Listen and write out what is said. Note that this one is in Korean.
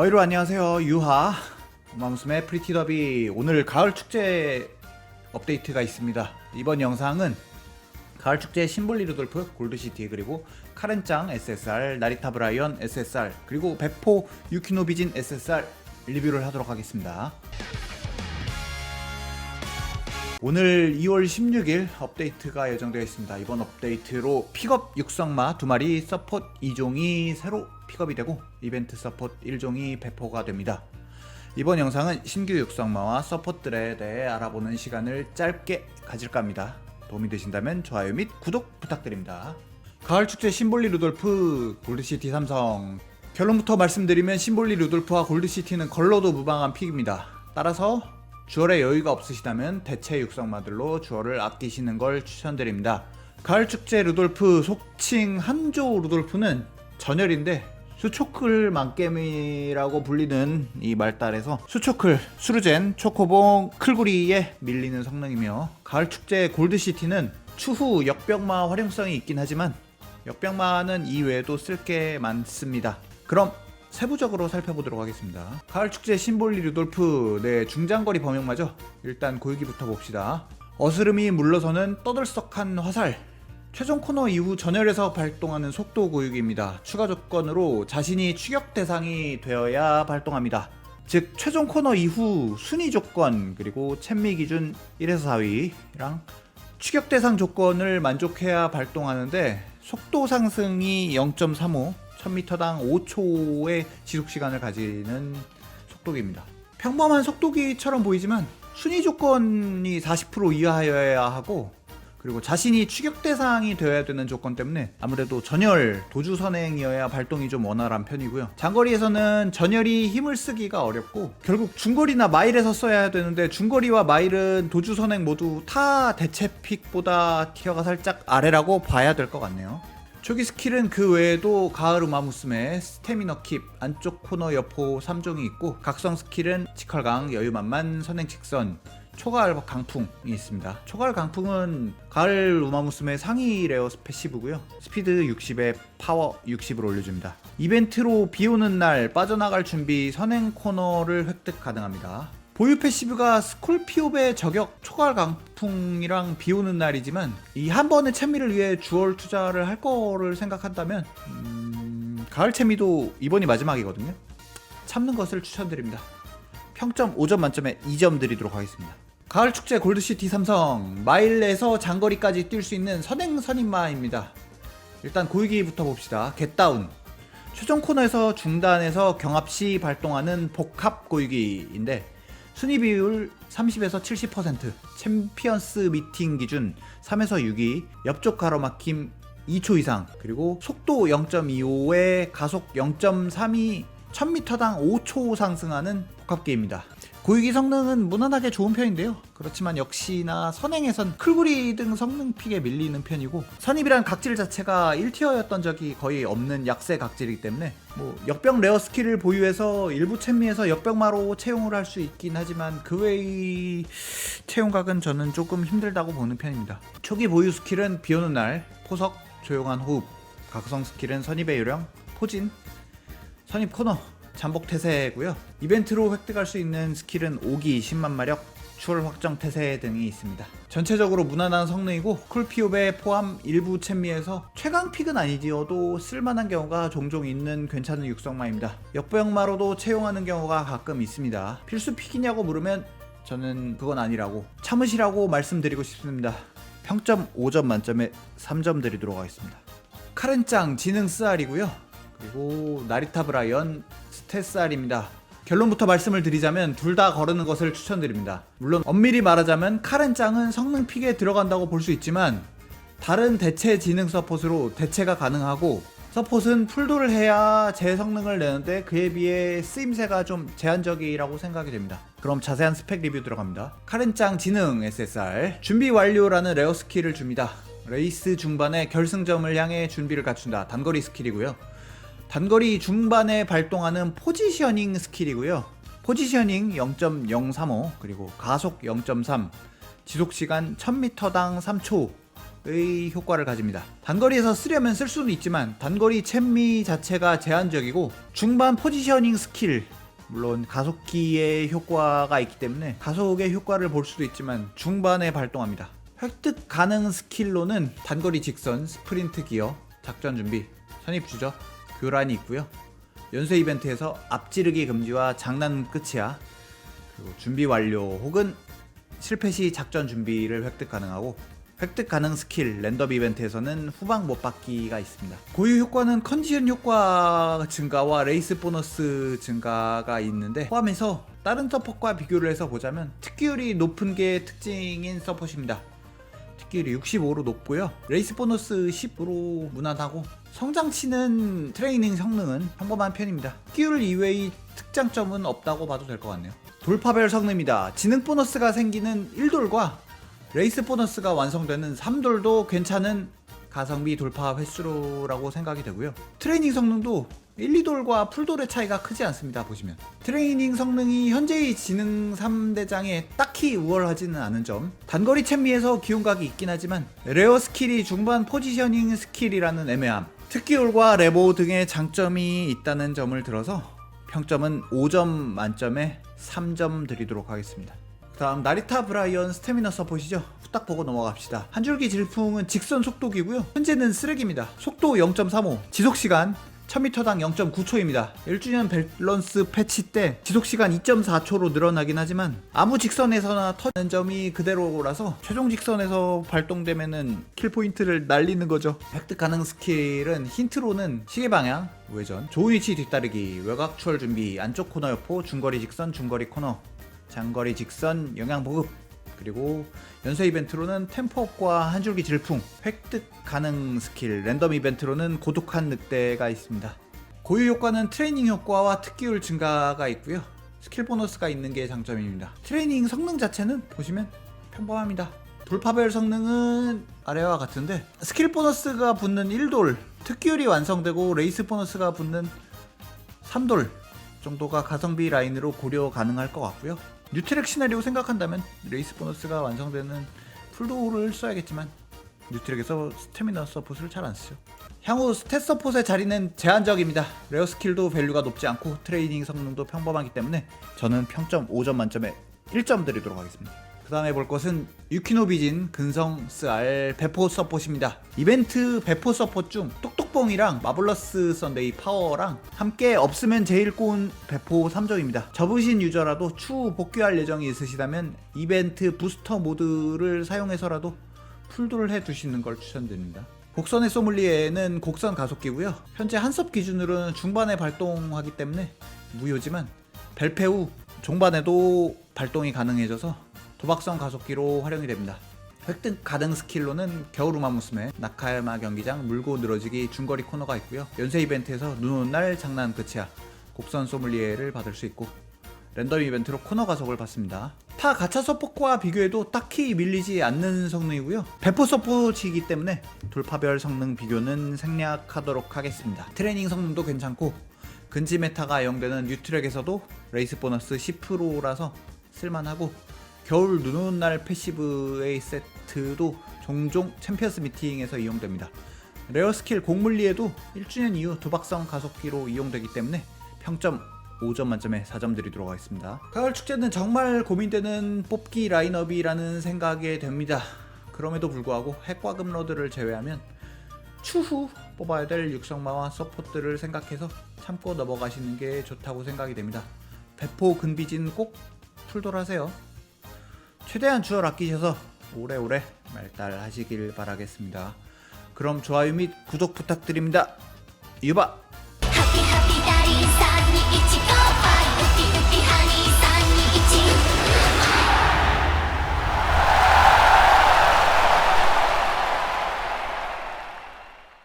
어이로 안녕하세요. 유하 마무스의 프리티 더비. 오늘 가을 축제 업데이트가 있습니다. 이번 영상은 가을 축제 심볼리 루돌프 골드시티 그리고 카렌짱 SSR 나리타 브라이언 SSR 그리고 백포 유키노비진 SSR 리뷰를 하도록 하겠습니다 오늘 2월 16일 업데이트가 예정되어 있습니다. 이번 업데이트로 픽업 육성마 두 마리, 서폿 2종이 새로 픽업이 되고 이벤트 서폿 1종이 배포가 됩니다. 이번 영상은 신규 육성마와 서폿들에 대해 알아보는 시간을 짧게 가질까 합니다. 도움이 되신다면 좋아요 및 구독 부탁드립니다. 가을 축제 심볼리 루돌프 골드시티 삼성 결론부터 말씀드리면 심볼리 루돌프와 골드시티는 걸러도 무방한 픽입니다. 따라서 주얼에 여유가 없으시다면 대체 육성마들로 주얼을 아끼시는 걸 추천드립니다. 가을 축제 루돌프 속칭 한조 루돌프는 전열인데 수초클 만겜이라고 불리는 이 말달에서 수초클, 수루젠, 초코봉, 클구리에 밀리는 성능이며 가을 축제 골드시티는 추후 역병마 활용성이 있긴 하지만 역병마는 이외에도 쓸 게 많습니다. 그럼 세부적으로 살펴보도록 하겠습니다. 가을 축제 심볼리 루돌프 네 중장거리 범용마죠. 일단 고유기부터 봅시다. 어스름이 물러서는 떠들썩한 화살. 최종 코너 이후 전열에서 발동하는 속도 고유기입니다. 추가 조건으로 자신이 추격 대상이 되어야 발동합니다. 즉 최종 코너 이후 순위 조건 그리고 챔미 기준 1에서 4위랑 추격 대상 조건을 만족해야 발동하는데 속도 상승이 0.35 1000m당 5초의 지속 시간을 가지는 속도기입니다. 평범한 속도기처럼 보이지만 순위 조건이 40% 이하여야 하고 그리고 자신이 추격 대상이 되어야 되는 조건 때문에 아무래도 전열 도주 선행이어야 발동이 좀 원활한 편이고요. 장거리에서는 전열이 힘을 쓰기가 어렵고 결국 중거리나 마일에서 써야 되는데 중거리와 마일은 도주 선행 모두 타 대체 픽보다 티어가 살짝 아래라고 봐야 될 것 같네요. 초기 스킬은 그 외에도 가을 우마무스메, 스태미너 킵, 안쪽 코너 여포 3종이 있고 각성 스킬은 치컬강, 여유만만, 선행 직선, 초가을 강풍이 있습니다. 초가을 강풍은 가을 우마무스메 상위 레어 패시브고요. 스피드 60에 파워 60을 올려줍니다. 이벤트로 비 오는 날 빠져나갈 준비 선행 코너를 획득 가능합니다. 보유 패시브가 스콜피오베 저격 초가을 강풍이랑 비 오는 날이지만 이 한 번의 채미를 위해 주얼 투자를 할 거를 생각한다면 음, 가을 채미도 이번이 마지막이거든요. 참는 것을 추천드립니다. 평점 5점 만점에 2점 드리도록 하겠습니다. 가을 축제 골드시티 삼성 마일에서 장거리까지 뛸 수 있는 선행 선임마입니다. 일단 고유기부터 봅시다. 겟다운 최종 코너에서 중단에서 경합 시 발동하는 복합 고유기인데 순위 비율 30에서 70% 챔피언스 미팅 기준 3에서 6위 옆쪽 가로막힘 2초 이상 그리고 속도 0.25에 가속 0.3이 1000m당 5초 상승하는 복합기입니다. 고유기 성능은 무난하게 좋은 편인데요. 그렇지만 역시나 선행에선 클구리 등 성능 픽에 밀리는 편이고 선입이란 각질 자체가 1티어였던 적이 거의 없는 약세 각질이기 때문에 뭐 역병 레어 스킬을 보유해서 일부 챔미에서 역병마로 채용을 할 수 있긴 하지만 그 외의 채용각은 저는 조금 힘들다고 보는 편입니다. 초기 보유 스킬은 비오는 날, 포석, 조용한 호흡, 각성 스킬은 선입의 요령, 포진, 선입 코너, 잠복 태세고요. 이벤트로 획득할 수 있는 스킬은 5기 10만 마력, 추월 확정 태세 등이 있습니다. 전체적으로 무난한 성능이고 쿨피옵에 포함 일부 챔미에서 최강 픽은 아니지어도 쓸만한 경우가 종종 있는 괜찮은 육성마입니다. 역병마로도 채용하는 경우가 가끔 있습니다. 필수 픽이냐고 물으면 저는 그건 아니라고 참으시라고 말씀드리고 싶습니다. 평점 5점 만점에 3점 드리도록 하겠습니다. 카렌짱 지능 스알이고요. 그리고 나리타 브라이언 스테스알입니다. 결론부터 말씀을 드리자면 둘 다 거르는 것을 추천드립니다. 물론 엄밀히 말하자면 카렌짱은 성능 픽에 들어간다고 볼 수 있지만 다른 대체 지능 서폿으로 대체가 가능하고 서폿은 풀도를 해야 제 성능을 내는데 그에 비해 쓰임새가 좀 제한적이라고 생각이 됩니다. 그럼 자세한 스펙 리뷰 들어갑니다. 카렌짱 지능 SSR 준비 완료라는 레어 스킬을 줍니다. 레이스 중반에 결승점을 향해 준비를 갖춘다. 단거리 스킬이고요. 단거리 중반에 발동하는 포지셔닝 스킬이고요. 포지셔닝 0.035 그리고 가속 0.3 지속 시간 1000m당 3초의 의 효과를 가집니다. 단거리에서 쓰려면 쓸 수는 있지만 단거리 챔미 자체가 제한적이고 중반 포지셔닝 스킬 물론 가속기의 효과가 있기 때문에 가속의 효과를 볼 수도 있지만 중반에 발동합니다. 획득 가능 스킬로는 단거리 직선, 스프린트 기어, 작전 준비, 선입 주저, 교란이 있고요. 연쇄 이벤트에서 앞지르기 금지와 장난 끝이야. 그리고 준비 완료 혹은 실패 시 작전 준비를 획득 가능하고 획득 가능 스킬 랜덤 이벤트에서는 후방 못 받기가 있습니다. 고유 효과는 컨디션 효과 증가와 레이스 보너스 증가가 있는데 포함해서 다른 서폿과 비교를 해서 보자면 특기율이 높은 게 특징인 서폿입니다. 특기율이 65로 높고요. 레이스 보너스 10으로 무난하고 성장치는 트레이닝 성능은 평범한 편입니다. 특기율 이외의 특장점은 없다고 봐도 될 것 같네요. 돌파별 성능입니다. 지능 보너스가 생기는 1돌과 레이스 보너스가 완성되는 3돌도 괜찮은 가성비 돌파 횟수라고 생각이 되고요. 트레이닝 성능도 1, 2돌과 풀돌의 차이가 크지 않습니다. 보시면 트레이닝 성능이 현재의 지능 3대장에 딱히 우월하지는 않은 점 단거리 챔미에서 기용각이 있긴 하지만 레어 스킬이 중반 포지셔닝 스킬이라는 애매함 특기율과 레보 등의 장점이 있다는 점을 들어서 평점은 5점 만점에 3점 드리도록 하겠습니다. 다음 나리타 브라이언 스태미너 서폿이죠. 후딱 보고 넘어갑시다. 한 줄기 질풍은 직선 속도기고요. 현재는 쓰레기입니다. 속도 0.35, 지속 시간 1000m당 0.9초입니다. 1주년 밸런스 패치 때 지속 시간 2.4초로 늘어나긴 하지만 아무 직선에서나 터는 점이 그대로라서 최종 직선에서 발동되면은 킬 포인트를 날리는 거죠. 획득 가능 스킬은 힌트로는 시계 방향, 우회전, 좋은 위치 뒤따르기, 외곽 추월 준비, 안쪽 코너 여포, 중거리 직선, 중거리 코너, 장거리 직선, 영양 보급, 그리고 연쇄 이벤트로는 템포업과 한 줄기 질풍, 획득 가능 스킬, 랜덤 이벤트로는 고독한 늑대가 있습니다. 고유 효과는 트레이닝 효과와 특기율 증가가 있고요. 스킬 보너스가 있는 게 장점입니다. 트레이닝 성능 자체는 보시면 평범합니다. 돌파별 성능은 아래와 같은데 스킬 보너스가 붙는 1돌, 특기율이 완성되고 레이스 보너스가 붙는 3돌 정도가 가성비 라인으로 고려 가능할 것 같고요. 뉴트랙 시나리오 생각한다면 레이스 보너스가 완성되는 풀도를 써야겠지만 뉴트랙에서 스태미너 서폿을 잘안 쓰죠. 향후 스탯 서폿의 자리는 제한적입니다. 레어 스킬도 밸류가 높지 않고 트레이닝 성능도 평범하기 때문에 저는 평점 5점 만점에 1점 드리도록 하겠습니다. 그 다음에 볼 것은 유키노 비진 근성 스알 배포 서폿입니다. 이벤트 배포 서폿 중똑 똑봉이랑 마블러스 썬데이 파워랑 함께 없으면 제일 꼬운 배포 3종입니다. 접으신 유저라도 추후 복귀할 예정이 있으시다면 이벤트 부스터 모드를 사용해서라도 풀도를 해 두시는 걸 추천드립니다. 곡선의 소믈리에는 곡선 가속기고요. 현재 한섭 기준으로는 중반에 발동하기 때문에 무효지만 벨페 후 종반에도 발동이 가능해져서 도박성 가속기로 활용이 됩니다. 획득 가능 스킬로는 겨울 우마 무스메, 나카야마 경기장, 물고 늘어지기 중거리 코너가 있고요. 연쇄 이벤트에서 눈 오는 날 장난 끝이야. 곡선 소믈리에를 받을 수 있고 랜덤 이벤트로 코너 가속을 받습니다. 타 가차 서포트와 비교해도 딱히 밀리지 않는 성능이고요. 배포 서포트이기 때문에 돌파별 성능 비교는 생략하도록 하겠습니다. 트레이닝 성능도 괜찮고 근지 메타가 애용되는 뉴트랙에서도 레이스 보너스 10%라서 쓸만하고 겨울 눈 오는 날 패시브의 세트도 종종 챔피언스 미팅에서 이용됩니다. 레어 스킬 공물리에도 1주년 이후 도박성 가속기로 이용되기 때문에 평점 5점 만점에 4점 드리도록 하겠습니다. 가을 축제는 정말 고민되는 뽑기 라인업이라는 생각이 됩니다. 그럼에도 불구하고 핵과 금 로드를 제외하면 추후 뽑아야 될 육성마와 서포트를 생각해서 참고 넘어가시는 게 좋다고 생각이 됩니다. 배포 근비진 꼭 풀돌하세요. 최대한 주얼 아끼셔서 오래오래 말달 하시길 바라겠습니다. 그럼 좋아요 및 구독 부탁드립니다. 유바